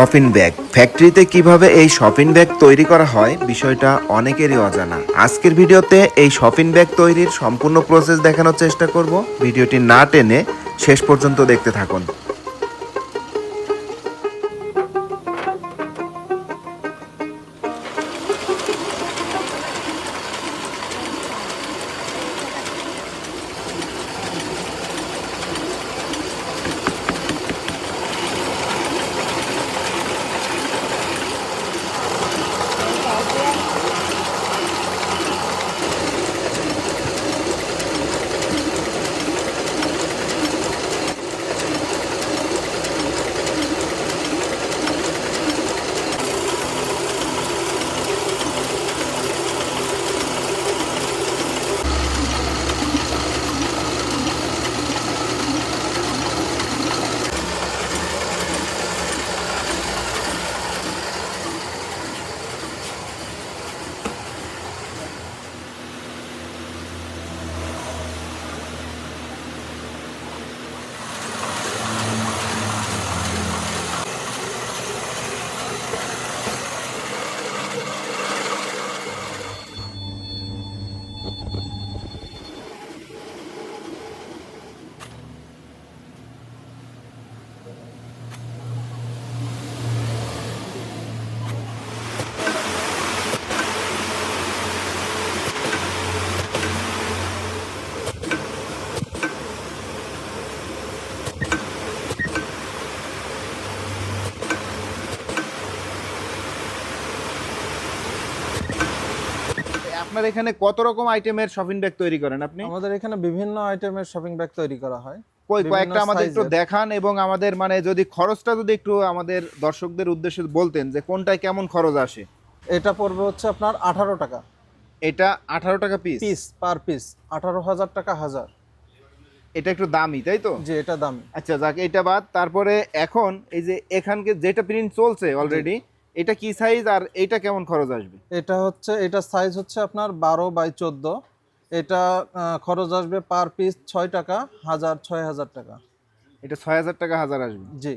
Shopping bag ফ্যাক্টরিতে কীভাবে এই শপিং ব্যাগ তৈরি করা হয়? বিষয়টা অনেকেরই অজানা। আজকের ভিডিওতে এই শপিং ব্যাগ তৈরির সম্পূর্ণ প্রসেস দেখানোর চেষ্টা করব। ভিডিওটি না টেনে শেষ পর্যন্ত দেখতে থাকুন। আপনার এখানে কত রকম আইটেমের শপিং ব্যাগ তৈরি করেন আপনি? আমাদের এখানে বিভিন্ন আইটেমের শপিং ব্যাগ তৈরি করা হয়। কই কয়েকটা আমাদের একটু দেখান এবং আমাদের মানে যদি খরচটা যদি একটু আমাদের দর্শকদের উদ্দেশ্যে বলতেন যে কোনটায় কেমন খরচ আসে। এটা পড়বে হচ্ছে আপনার আঠারো টাকা। এটা আঠারো টাকা পিস পিস পার পিস আঠারো হাজার টাকা হাজার। এটা একটু দামি তাই তো? যে এটা দামি। আচ্ছা যাক এটা বাদ। তারপরে এখন এই যে এখানকে যেটা প্রিন্ট চলছে অলরেডি এটা কি সাইজ আর এইটা কেমন খরচ আসবে? এটা হচ্ছে এটা সাইজ হচ্ছে আপনার বারো বাই চোদ্দ। এটা খরচ আসবে পার পিস ছয় টাকা হাজার ছয় হাজার টাকা। এটা ছয় হাজার টাকা হাজার আসবে। জি।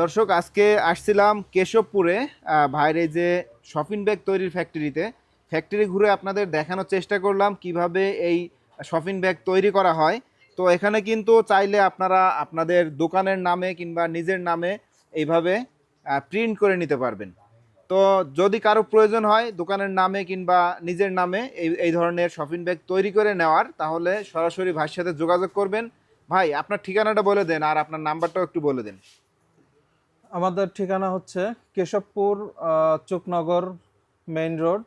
দর্শক আজকে আসছিলাম কেশবপুরে আহ, ভাইয়ের যে শপিং ব্যাগ তৈরির ফ্যাক্টরিতে ফ্যাক্টরি ঘুরে আপনাদের দেখানোর চেষ্টা করলাম কীভাবে এই শপিং ব্যাগ তৈরি করা হয়। তো এখানে কিন্তু চাইলে আপনারা আপনাদের দোকানের নামে কিংবা নিজের নামে এইভাবে প্রিন্ট করে নিতে পারবেন। তো যদি কারও প্রয়োজন হয়, দোকানের নামে কিংবা নিজের নামে এই এই ধরনের শপিং ব্যাগ তৈরি করে নেওয়ার, তাহলে সরাসরি ভাইয়ের সাথে যোগাযোগ করবেন। ভাই, আপনার ঠিকানাটা বলে দেন আর আপনার নাম্বারটাও একটু বলে দেন। আমাদের ঠিকানা হচ্ছে কেশবপুর চুকনগর মেইন রোড,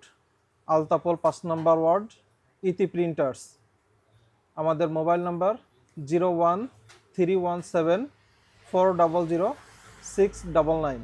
আলতাপোল পাঁচ নম্বর ওয়ার্ড, ইতি প্রিন্টার্স। আমাদের mobile number zero one three one seven four double zero six double nine